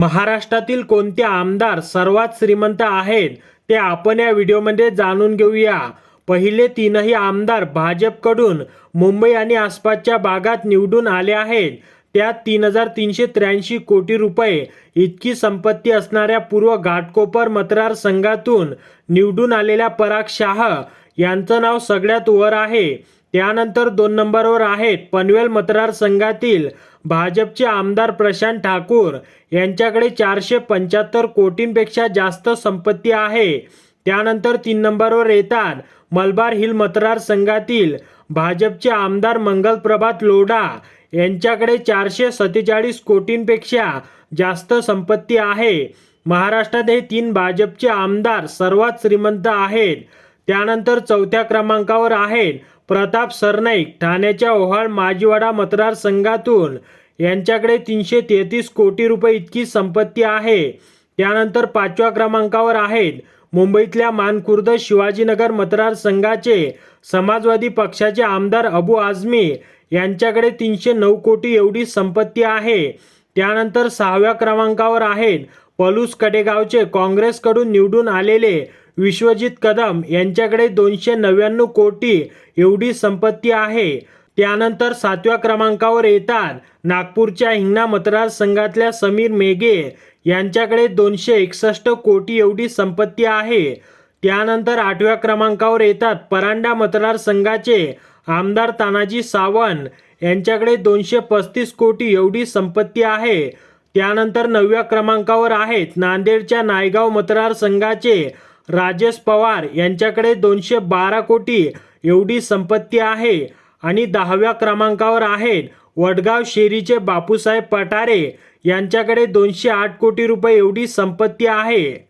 महाराष्ट्रातील कोणते आमदार सर्वात श्रीमंत आहेत ते आपण या व्हिडिओमध्ये जाणून घेऊया. पहिले तीनही आमदार भाजपकडून मुंबई आणि आसपासच्या भागात निवडून आले आहेत. त्यात तीन हजार तीनशे त्र्याऐंशी कोटी रुपये इतकी संपत्ती असणाऱ्या पूर्व घाटकोपर मतदारसंघातून निवडून आलेल्या पराग शाह यांचं नाव सगळ्यात वर आहे. त्यानंतर दोन नंबरवर आहेत. पनवेल मतदारसंघातील भाजपचे आमदार प्रशांत ठाकूर. यांच्याकडे चारशे पंच्याहत्तर कोटींपेक्षा जास्त संपत्ती आहे. त्यानंतर तीन नंबरवर येतात. मलबार हिल मतदारसंघातील भाजपचे आमदार मंगल प्रभात लोढा. यांच्याकडे चारशे सत्तेचाळीस कोटींपेक्षा जास्त संपत्ती आहे. महाराष्ट्रात हे तीन भाजपचे आमदार सर्वात श्रीमंत आहेत. त्यानंतर चौथ्या क्रमांकावर आहेत प्रताप सरनाईक. ठाण्याच्या ओहाळ माजीवाडा मतदारसंघातून. यांच्याकडे तीनशे तेहतीस कोटी रुपये इतकी संपत्ती आहे. त्यानंतर पाचव्या क्रमांकावर आहेत मुंबईतल्या मानखुर्द शिवाजीनगर मतदारसंघाचे समाजवादी पक्षाचे आमदार अबू आझमी. यांच्याकडे तीनशे नऊ कोटी एवढी संपत्ती आहे. त्यानंतर सहाव्या क्रमांकावर आहेत पलूस कडेगावचे काँग्रेसकडून निवडून आलेले विश्वजित कदम यांच्याकडे दोनशे नव्याण्णव कोटी एवढी संपत्ती आहे. त्यानंतर सातव्या क्रमांकावर येतात नागपूरच्या हिंगणा मतदारसंघातल्या समीर मेघे यांच्याकडे दोनशे एकसष्ट कोटी एवढी संपत्ती आहे. त्यानंतर आठव्या क्रमांकावर येतात परांडा मतदारसंघाचे आमदार तानाजी सावंत यांच्याकडे दोनशे पस्तीस कोटी एवढी संपत्ती आहे. त्यानंतर नवव्या क्रमांकावर आहेत नांदेडच्या नायगाव मतदारसंघाचे राजेश पवार यांच्याकडे दोनशे बारा कोटी एवढी संपत्ती आहे आणि दहाव्या क्रमांकावर आहेत. वडगाव शेरीचे बापूसाहेब पठारे यांच्याकडे दोनशे आठ कोटी रुपये एवढी संपत्ती आहे.